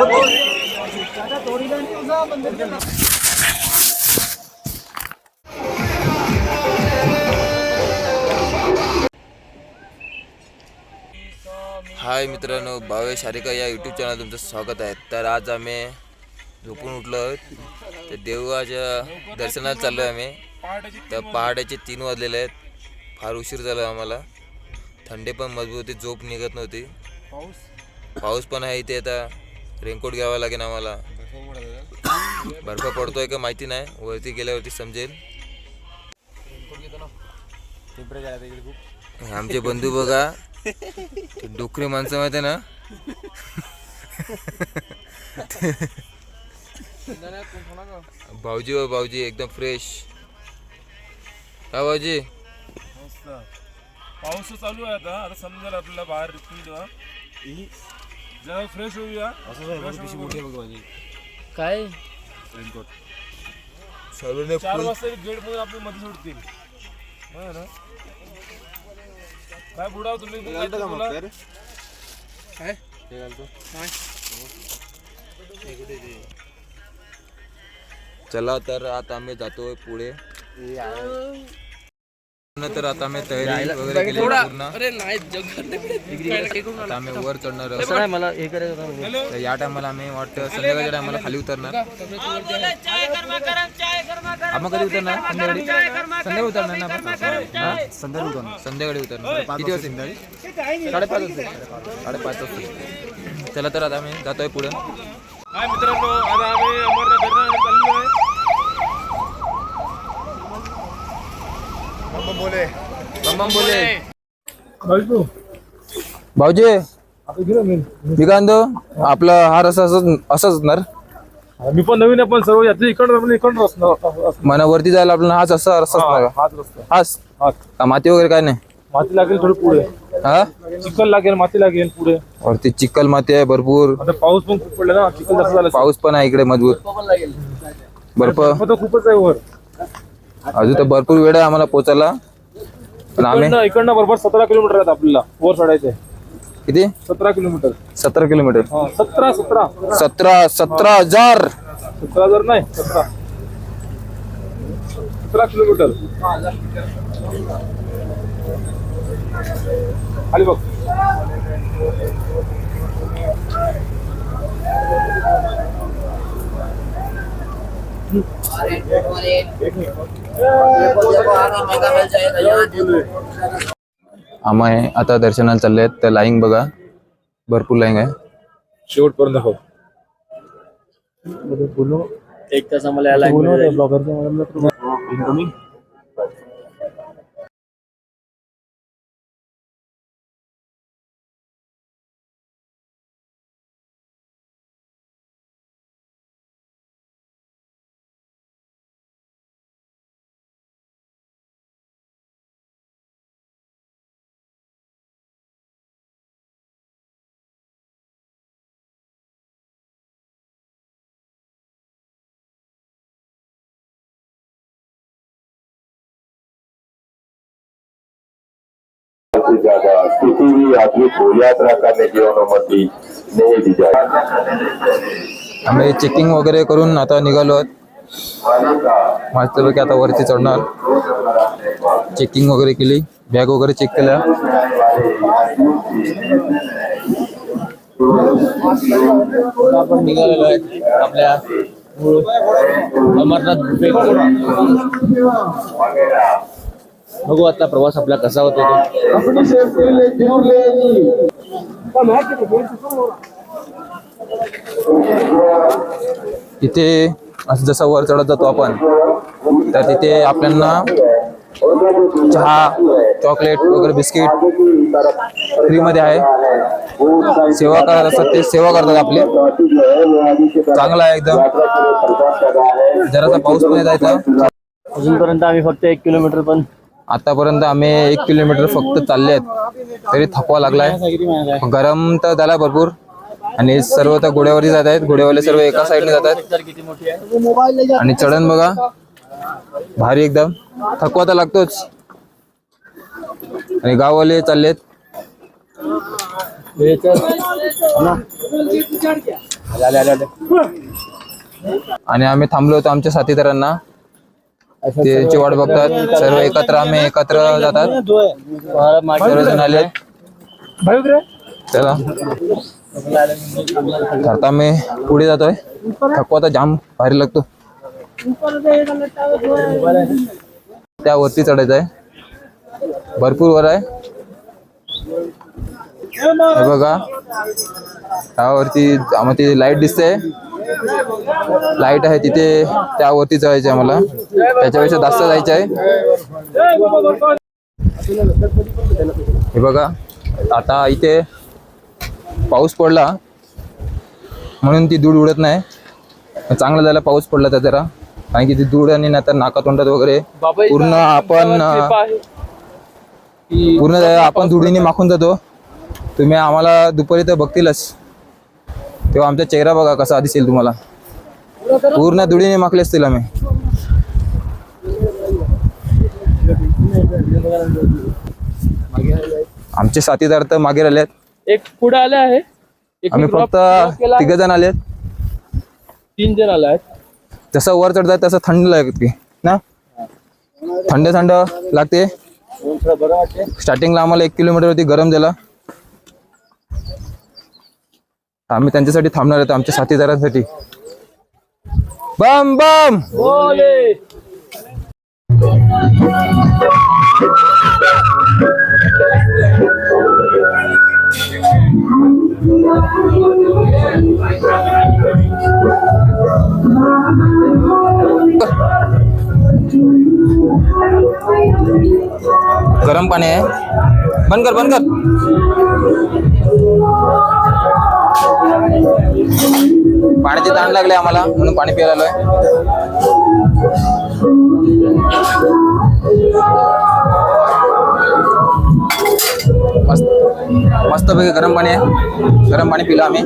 हाय मित्रांनो भावेश हारिका या YouTube channel तुमचं स्वागत आहे. तर आज आम्ही झोपून उठलो आहोत. तर देवाच्या दर्शनात चाललो आहे आम्ही. तर पहाटेचे तीन वाजलेले आहेत. फार उशीर झाला आम्हाला. थंडी पण मजबूत होती झोप निघत नव्हती. पाऊस पण आहे इथे आता. रेनकोट घ्यावा लागेल आम्हाला. बर्फ पडतोय का? माहिती नाही. वरती गेल्यावरती समजेल. हे आमचे बंधू बघा. ते डोकरे माणसं माहिती आहे ना? भाऊजी व भाऊजी एकदम फ्रेश का भाऊजी? पाऊस चालू आहे आता. आता समजेल आपल्याला बाहेर जरा फ्रेश होऊया. काय? सर्वांनी चार वाजता गेटमध्ये आपली मध्ये सोडतील. हो ना? काय बुडाव तुम्ही? काय तुला? चला तर आता आम्ही जातोय पुढे. तर आता आम्ही तयारी वगैरे केली पूर्ण. अरे नाही जग आता आम्ही वर चढणार आहोत. नाही मला हे करायचं होतं. तर या टायमाला आम्ही वाटतं संध्याकाळच्या टायमाला खाली उतरणार. आपण कधी उतरणार? संध्याकाळी संध्याकाळी उतरणार ना आपण हा? संध्याकाळी उतरणार. संध्याकाळी उतरणार. किती वाजता संध्याकाळी? साडेपाच वाजता साडेपाच वाजता चला तर आता आम्ही जातोय पुढे. हाय मित्रांनो आता आम्ही अमरनाथ दर्शनाला चाललो आहे बम बोले भाऊजी. मी. काय म्हणतो आपला हा रस्ता असंच असंच असणार. मी पण नवीन आहे पण सर्व यात्री इकडं म्हणजे इकडं असणार मना वरती जायला आपल्याला हाच असा रस्ता असणार का? हाच रस्ता. हाच? का माती वगैरे काय नाही? माती लागेल थोडी पुढे. हा? चिखल लागेल माती लागेल पुढे. वरती चिखल माती आहे भरपूर. आता पाऊस पण खूप पडला ना चिखल जास्त झाला. पाऊस पण आहे इकडे मजबूत. बर्फ. खूपच आहे वर. अजून तर भरपूर वेळ आहे आम्हाला पोचायला. पण आम्ही इकडनं इकडनं बरोबर सतरा किलोमीटर आहेत आपल्याला वर चढायचे. किती? सतरा किलोमीटर. सतरा किलोमीटर. हा सतरा सतरा. सतरा सतरा हजार. सतरा हजार नाही सतरा. सतरा किलोमीटर. खाली बघ. आम्ही आता दर्शन चालले आहेत. तर लाईन बघा. भरपूर लाईन आहे. शेवटपर्यंत हो एक तास आम्हाला आम्ही चेकिंग वगैरे करून आता निघालो आहोत. मस्तपैकी आता वरती चढणार. चेकिंग वगैरे केली. बॅग वगैरे चेक केल्या आपण निघालेलो आहे. आपल्या अमरनाथ बघू आता प्रवास आपला कसा होतो तो. तिथे असं जसं वर चढत जातो आपण तर तिथे आपल्याला चहा चॉकलेट वगैरे बिस्किट फ्रीमध्ये आहे. सेवा करत असतात ते सेवा करतात आपली. चांगला आहे एकदम. जरासा पाऊस पण येत आहे. अजूनपर्यंत आम्ही फक्त एक किलोमीटर पण आतापर्यंत आम्ही एक किलोमीटर फक्त चालले आहेत. तरी थकवा लागलाय. गरम तर झाला भरपूर. आणि सर्व तर घोड्यावरती जात आहेत. घोड्यावाले सर्व एका साईडने जात आहेत. आणि चढण बघा. भारी एकदम. थकवा तर लागतोच. आणि गाववाले चाललेत. आणि आम्ही थांबलो होतो आमच्या साथीदारांना. त्याची वाट बघतात. सर्व एकत्र आम्ही एकत्र जातात. सर्वजण आले. चला. आता आम्ही पुढे जातोय. थकवा आता जाम भारी लागतो. त्या वरती चढायचं आहे. भरपूर वर आहे. हे बघा. त्यावरती आम्हाला ती लाइट दिसते. लाइट आहे तिथे त्यावरती चढायचं आहे आम्हाला. त्याच्यापेक्षा जास्त जायचं आहे. हे बघा आता इथे पाऊस पडला म्हणून ती धूळ उडत नाही. चांगलं झालं पाऊस पडला तर जरा. कारण की ती धूळ आणि नंतर नाका तोंडात वगैरे पूर्ण आपण पूर्ण आपण धुळीने माखून जातो. तुम्ही आम्हाला दुपारी तर बघतीलच. तेव्हा आमचा चेहरा बघा कसा दिसेल तुम्हाला. पूर्ण धुळीने माखले असतील आम्ही. आमचे साथीदार तर मागे राहिले आहेत एक पुढे आले आहे. एक आम्ही फक्त. तिघ जण आलेत. तीन जण आले आहेत. जसं वर चढतात तसं थंड लागते ना? थंड थंड लागते. स्टार्टिंगला आम्हाला एक किलोमीटर वरती गरम झाला. आम्ही त्यांच्यासाठी थांबणार आहोत आमच्या साथीदारांसाठी. बम बम! गरम पाणी आहे. बंद कर बंद कर. पाण्याची ताण लागले आम्हाला म्हणून पाणी प्यायला आलोय मस्त मस्तपैकी गरम पाणी आहे. गरम पाणी पिलं आम्ही.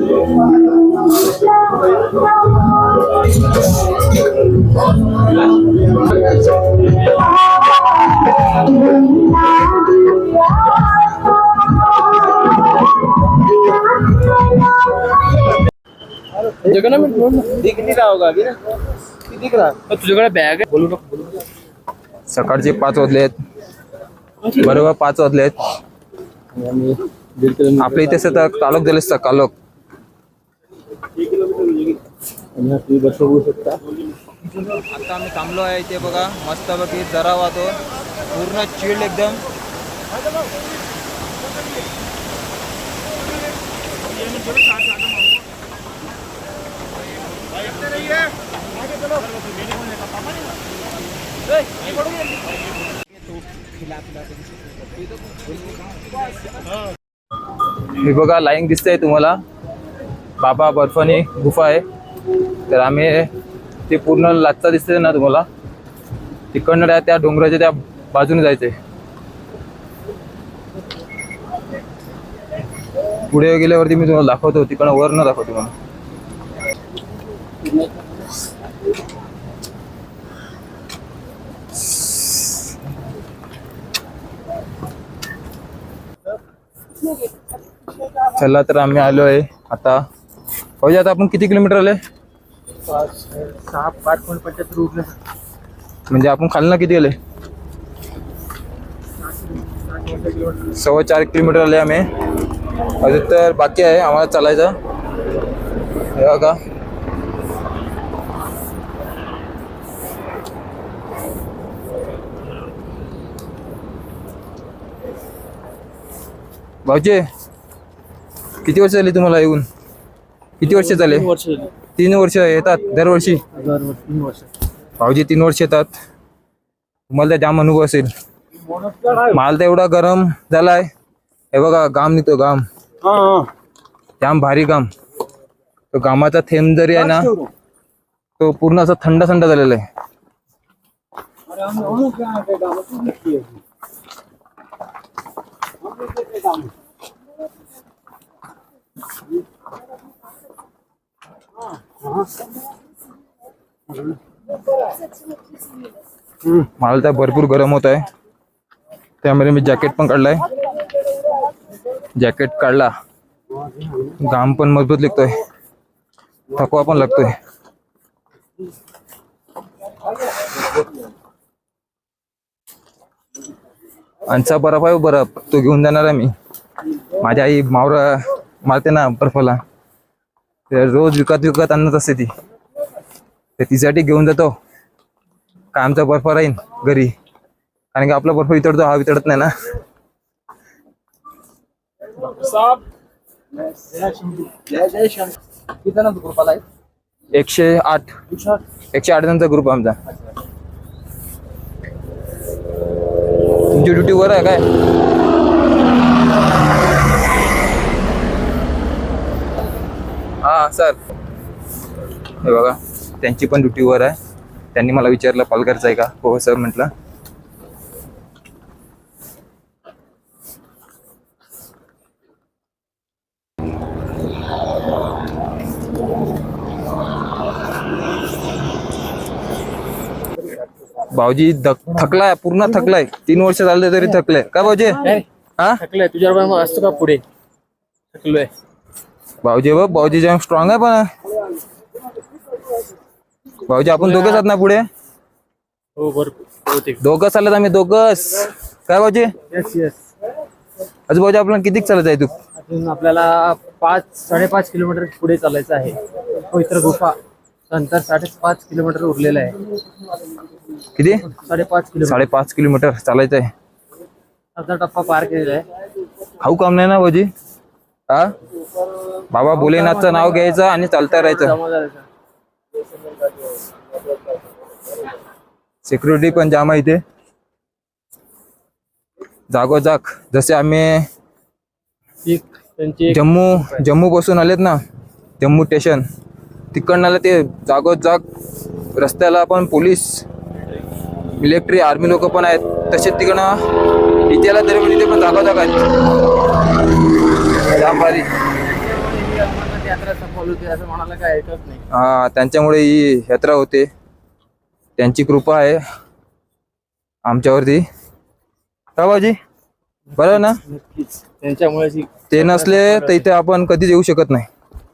मी ना. दिख नहीं रहा होगा अभी ना। दिख रहा। तो तुझ्याकडे बॅग आहे? बोलू नको बोलू नको. सकाळचे पाच वाजले आहेत। बरोबर पाच वाजले आहेत। आपल्या इथे हा तुम्ही बसवू शकता आता आम्ही थांबलो आहे इथे बघा मस्त बघी जरा वाहतो। पूर्ण चिल्ड एकदम। हे बघा लाईन दिसतंय तुम्हाला. बाबा बर्फानी गुफा आहे. तर आम्ही ते पूर्ण लाचचा दिसते ना तुम्हाला. तिकडनं त्या- त्या डोंगराच्या त्या बाजूने जायचंय. पुढे गेल्यावरती मी तुम्हाला दाखवतो तिकडनं वर न दाखवतो तुम्हाला. चला तर आम्ही आलो आहे आता. पाहिजे आता आपण किती किलोमीटर आले? सहा पाच पण पंच्याहत्तर म्हणजे आपण खालना किती आले सव्वा चार किलोमीटर आले आम्ही. अजून तर बाकी आहे आम्हाला चालायचं. हे बघा. भाऊजी किती वर्ष झाली तुम्हाला येऊन? किती वर्ष झाले? तीन वर्ष झाली. तीन वर्ष येतात दरवर्षी? दरवर्षी तीन वर्ष. भाऊजी तीन वर्ष येतात. तुम्हाला तर जाम अनुभव असेल. माल तर एवढा गरम झालाय. हे बघा घाम निघतो घाम जाम भारी घाम तो घामाचा थेंब जरी आहे ना तो पूर्ण असा थंड थंड झालेला आहे. मला तर भरपूर गरम होत आहे. त्यामध्ये मी जॅकेट पण काढलाय. जॅकेट काढला. घाम पण मजबूत निघतोय. थकवा पण लागतोय. आमचा बर्फ आहे बर्फ तो घेऊन जाणार आहे मी. माझी आई मावरा मारते ना बर्फाला. तर रोज विकत विकत आणत असते ती. तर तिच्यासाठी घेऊन जातो. काय आमचा बर्फ राहीन घरी. कारण की आपला बर्फ वितळतो हा वितळत नाही ना. एकशे आठ. एकशे आठ जणांचा ग्रुप आमचा. तुमची ड्युटी वर आहे काय? हा सर हे बघा त्यांची पण ड्युटीवर आहे. त्यांनी मला विचारलं पालघरचं आहे का? हो सर म्हटलं. भाऊजी थकलाय पूर्ण थकलाय. तीन वर्ष झाले तरी थकलाय का भाऊजी? हा? थकलोय मग असतो का पुढे? थकलोय. भाऊजी बघ भाऊजी जेव्हा स्ट्रॉंग आहे पण. भाऊजी आपण दोघंच आहात ना पुढे? हो बरोबर दोघं चालत आम्ही दोघंच. काय भाऊजी? येस येस अजून भाऊजी आपल्याला किती चालत आहे तू? अजून आपल्याला पाच साडेपाच किलोमीटर पुढे चालायचं आहे. पवित्र गुफा. नंतर साडेपाच किलोमीटर उरलेलं आहे. किती? साडेपाच किलोमीटर. साडेपाच किलोमीटर चालायचं आहे. अर्धा टप्पा पार केलेला आहे. खाऊ काम नाही ना भाऊजी? हा? बाबा भोलेनाथचं नाव घ्यायचं आणि चालता राहायचं. सिक्युरिटी पण जाम आहे इथे. जागोजाग. जसे आम्ही जम्मू जम्मू पासून आलेत ना जम्मू स्टेशन तिकडनं आले ते जागोजाग. रस्त्याला पण पोलीस मिलिटरी आर्मी लोक पण आहेत. तसेच तिकडनं इथे आला तरी पण इथे पण नाही हा त्यांच्यामुळे ही यात्रा होते. त्यांची कृपा आहे आमच्यावरती. का बाजी बरं ना? त्यांच्यामुळे जी- ते नसले तर इथे आपण कधीच येऊ शकत नाही.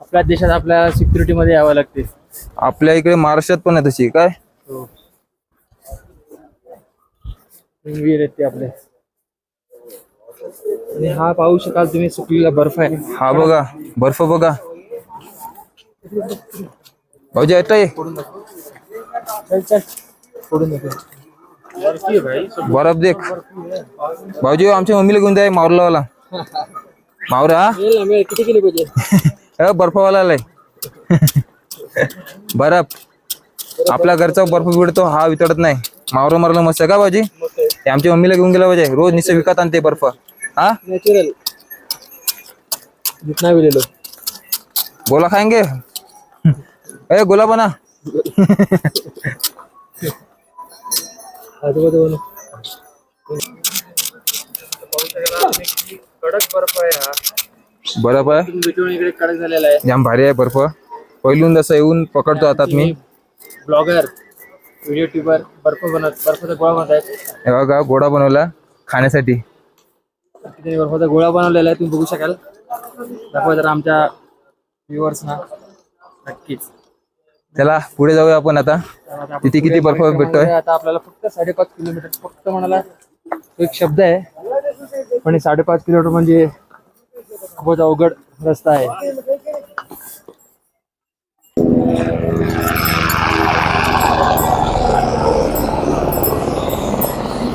आपल्या देशात आपल्या सिक्युरिटी मध्ये यावं लागते. आपल्या इकडे महाराष्ट्रात पण आहे तशी काय? हो. वीर आहेत ते आपले. आणि हा पाहू शकाल तुम्ही सुकलेला बर्फ आहे. हा बघा बर्फ बघा. भाऊजी येत आहे चल चल. सोडून देतो. बर्फ देख. भाऊजी आमच्या मम्मीला घेऊन जाय मावरलावाला. मावरा किती किलो पाहिजे? हे बर्फवाला आलाय. बर्फ. आपल्या घरचा बर्फ बिडतो हा वितळत नाही. मावरं मारलं मस्त आहे का भाऊजी? ते आमच्या मम्मीला घेऊन गेला पाहिजे रोज निश्चय विकत आणते बर्फ. हा? नेचुरल जितना भी ले लो गोला खाएंगे ए गोला बना. बर्फ आहे तुम्ही विटून इकडे कडक झालेला आहे. जाम भारी आहे बर्फ. पहिलून जसं येऊन पकडतो हातात मी. ब्लॉगर. व्हिडिओ ट्यूबर बर्फ बनत बर्फाचा गोळा बनत आहेत हे बघा गोडा बनवला खाण्यासाठी. तिथे बर्फाचा गोळा बनवलेला आहे तुम्ही बघू शकाल. दाखवा जरा आमच्या व्ह्युअर्सना नक्कीच. चला पुढे जाऊया आपण आता. आता आपण तिथे किती बर्फ भेटतोय? आता आपल्याला फक्त साडेपाच किलोमीटर फक्त म्हणाला तो एक शब्द आहे. पण हे साडेपाच किलोमीटर म्हणजे खूपच अवघड रस्ता आहे.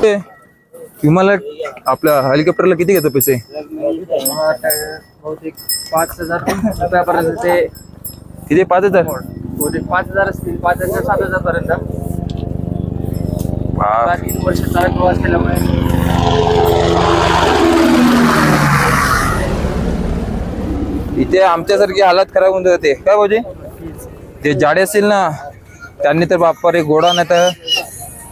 ते? विमाला आपल्या हेलिकॉप्टरला किती घेतो पैसे? बहुतेक पाच हजार रुपयापर्यंत ते किती? पाच हजार? बहुतेक पाच हजार असतील पाच हजार सात हजार पर्यंत बाप. तीन वर्ष चालत प्रवास केल्यामुळे इथे आमच्यासारखी हालत खराब होऊन जाते. काय भाऊजी? ते जाडे असतील ना त्यांनी तर बाप्पा रे गोडा नाही तर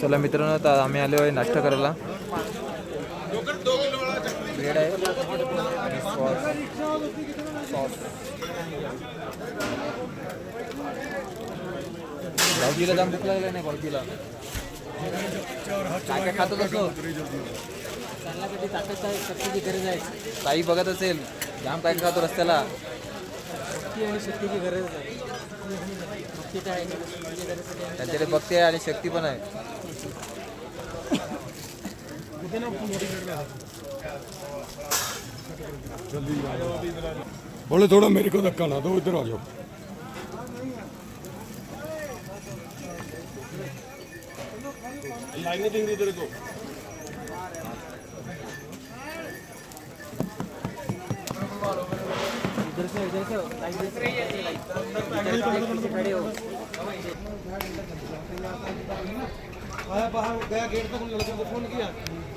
चला मित्रांनो तर आम्ही आलो आहे नाश्ता करायला. ब्रेड आहे. आणि सॉस. सॉस भाऊजीला जाम भूक लागला नाही भाऊजीला. काय काय खातो कसं काही बघत असेल जाम काय खातो रस्त्याला. त्यांच्याकडे बघते आणि शक्ती पण आहे. बोले थोड़ा मेरे को धक्का ना दो इधर आ जाओ लाईन देंगे इधर को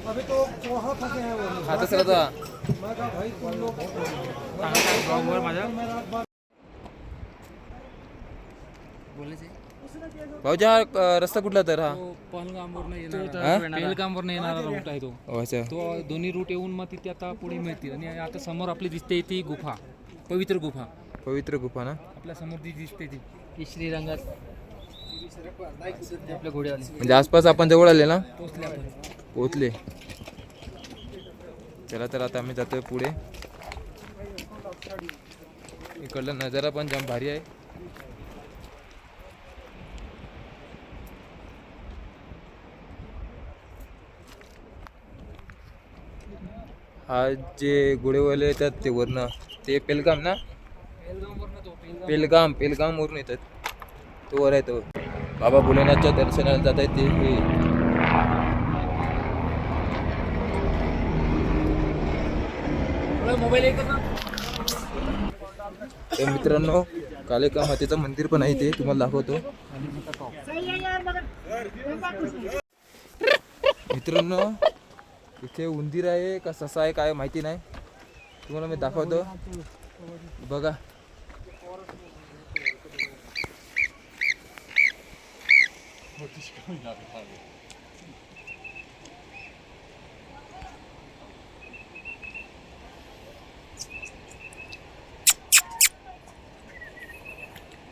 आता भाऊजी हा अ, रस्ता कुठला तर? हा. पहलगामवरनं हा? येणार पहलगामवरनं येणारा रूट आहे तो. अच्छा. तो दोन्ही रूट येऊन मग तिथे आता पुढे मिळतील. आणि आता समोर आपली दिसते ती गुफा. पवित्र गुफा. पवित्र गुफा ना? आपल्यासमोर ती दिसते ती. केशरी रंगात आपल्या घोड्यावाले म्हणजे आसपास आपण जवळ आले ना? आपण पोहोचले. चला तर आता आम्ही जातोय पुढे. इकडला नजारा पण जाम भारी आहे. हा जे गोडेवाले येतात ते वरनं ते पेलगाम ना? पेलगाम पेलगाम वरून येतात. तो वर आहे तो. बाबा भोलेनाथच्या दर्शनाला जात आहेत ते. तर मित्रांनो कालेका मातेचं मंदिर पण आहे ते तुम्हाला दाखवतो. मित्रांनो इथे उंदीर आहे का ससा आहे काय माहिती नाही. तुम्हाला मी दाखवतो. बघा.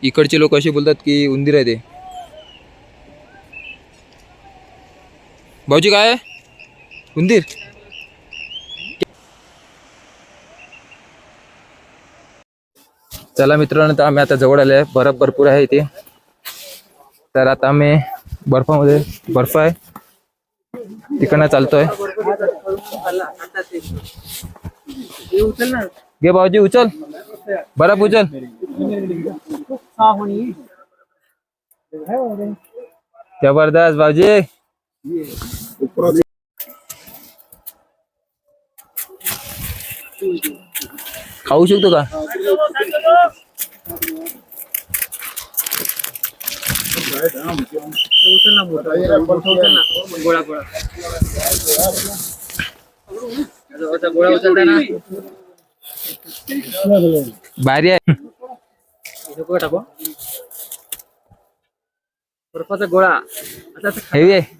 इकडचे लोक असे बोलतात की उंदीर आहे ते. भाऊजी काय? आहे? उंदीर? चला मित्रांनो तर आम्ही आता जवळ आले आहे बर्फ भरपूर आहे इथे. तर आता आम्ही बर्फामध्ये बर्फ आहे. तिकडनं चालतोय. घे भाऊजी उचल. बर्फ उचल. ज़बरदस्त भाऊजी खाऊ शकतो का? भारी आहे. बर्फाचा गोळा. आता हेवी आहे.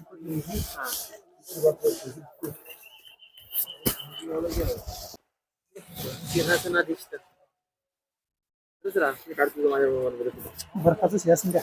दुसरा काढतो माझ्या मोबाईल बर्फाचं सिंहासन द्या.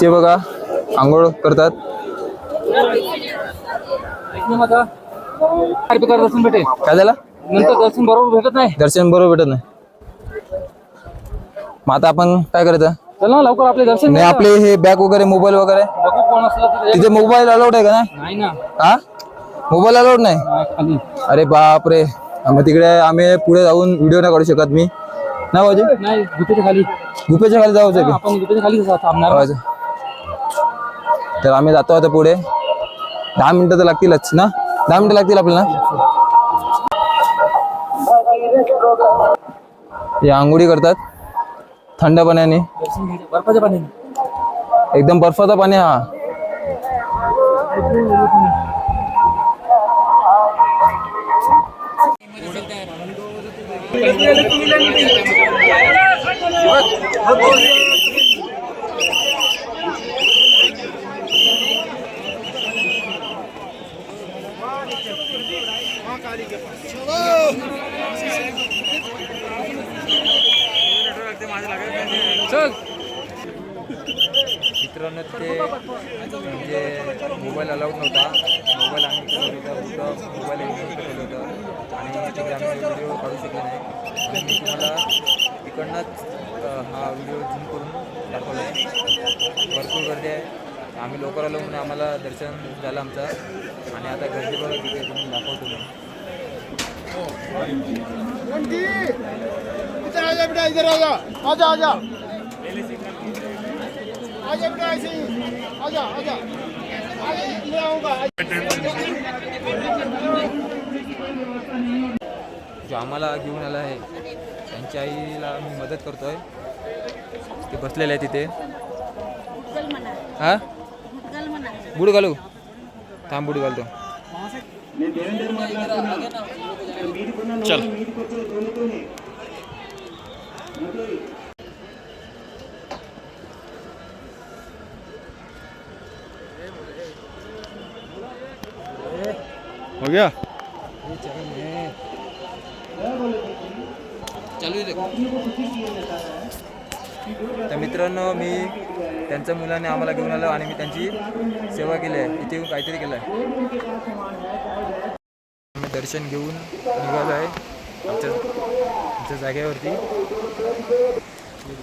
इथे बघा आंघोळ करतात. दर्शन भेटेल काय झालं? नंतर दर्शन बरोबर भेटत नाही. दर्शन बरोबर भेटत नाही. मग आता आपण काय करायचं? चल ना लवकर आपले दर्शन नाही. आपले हे बॅग वगैरे मोबाईल वगैरे? बघू कोण असलं तर तिथे मोबाईल अलाउड आहे का ना नाही ना. हा? मोबाईल अलाउड नाही? अरे बाप रे मग तिकडे आम्ही पुढे जाऊन व्हिडिओ नाही काढू शकत मी. ना नाही गुफेच्या खाली. गुफेच्या खाली जाऊ शकत. आपण गुफेच्या खाली थांबणार तर आम्ही जातो आता पुढे. दहा मिनिटं तर लागतीलच ना? दहा मिनिटं लागतील आपल्याला? हे आंघोळी करतात. थंड पाण्याने. बर्फाच्या पाण्याने एकदम बर्फाचा पाणी हा मित्रांनो ते म्हणजे मोबाईल अलाउड नव्हता. मोबाईल आम्ही केलं होतं. फक्त मोबाईल एक केलं होतं. आणि तिथे आम्ही व्हिडिओ काढू शकले नाही. आणि मी तुम्हाला तिकडनंच हा व्हिडिओ झूम करून दाखवला आहे भरपूर गर्दी आहे. आम्ही लवकर आलो म्हणून आम्हाला दर्शन झालं आमचं. आणि आता गर्दी बघा तिथे तुम्ही दाखवतो मी. जो आम्हाला घेऊन आला आहे त्यांच्या आईला मी मदत करतोय. ते बसलेले आहे तिथे हा? बुड घालू थांब बुड घालतो चल. हो गया चालू तर मित्रांनो मी त्यांच्या मुलाने आम्हाला घेऊन आलो आणि मी त्यांची सेवा केली आहे. इथे येऊन काहीतरी केलं आहे. आम्ही दर्शन घेऊन निघालो आहे आमच्या आमच्या जागेवरती.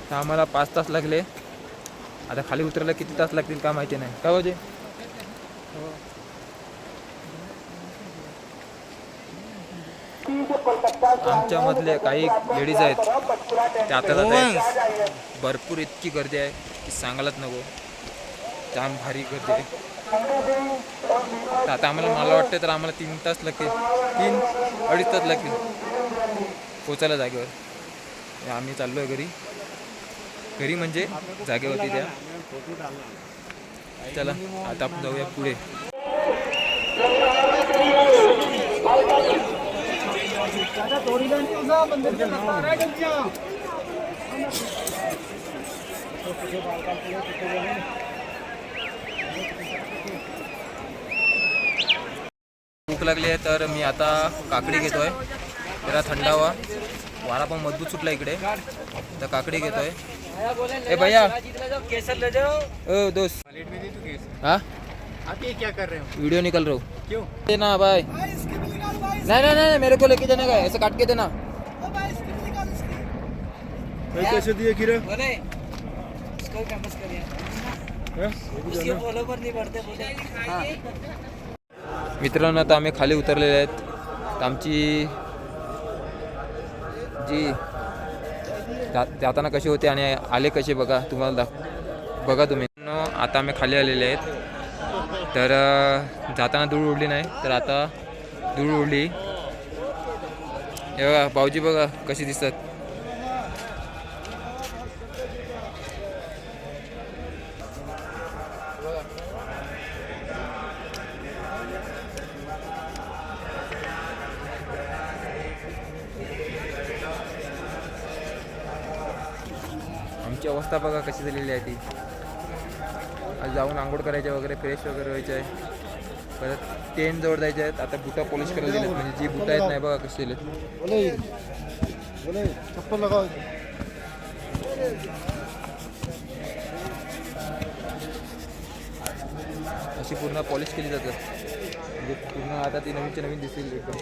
तर आम्हाला पाच तास लागले. आता खाली उतरायला किती तास लागतील का माहिती नाही. का म्हणजे आमच्यामधले काही लेडीज आहेत ते आता जात आहेत. भरपूर इतकी गर्दी आहे की सांगायलाच नको. जाम भारी गर्दी आहे. आता आम्हाला मला वाटतं तर आम्हाला तीन तास लागतील तीन अडीच तास लागतील पोचायला जागेवर. आम्ही चाललो आहे घरी. घरी म्हणजे जागेवरती त्या चला आता आपण जाऊया पुढे. भूक लागली आहे तर मी आता काकडी घेतोय. जरा थंडावा. वारा पण मजबूत सुटला इकडे. तर काकडी घेतोय. ए भैया. ओ दोस्त. हाँ? आप ये क्या कर रहे हो? वीडियो निकल रहा हूँ. क्यों? देना भाई नहीं नहीं नहीं मेरे को लेके जाने का है, ऐसे काट के देना। कैसे दिए खीरे मित्रांनो आता आम्ही खाली उतरलेले आहेत. तर आमची जी जा जाताना कसे होते आणि आले कसे बघा तुम्हाला दाख बघा तुम्ही. मित्रांनो, आता आम्ही खाली आलेले आहेत. तर जाताना धूळ उडली नाही तर आता धूळ उडली हे बघा भाऊजी बघा कशी दिसतात. आमची अवस्था बघा कशी झालेली आहे ती. आज जाऊन आंघोळ करायचे वगैरे फ्रेश वगैरे व्हायचं आहे. परत टेन जवळ जायचे आहेत. आता बुटा पॉलिश करायला दिलेत म्हणजे जी बुटा आहेत नाही बघा कशी दिलेत चप्पल अशी पूर्ण पॉलिश केली जातात. म्हणजे पूर्ण आता ती नवीनच्या नवीन दिसेल एकदम.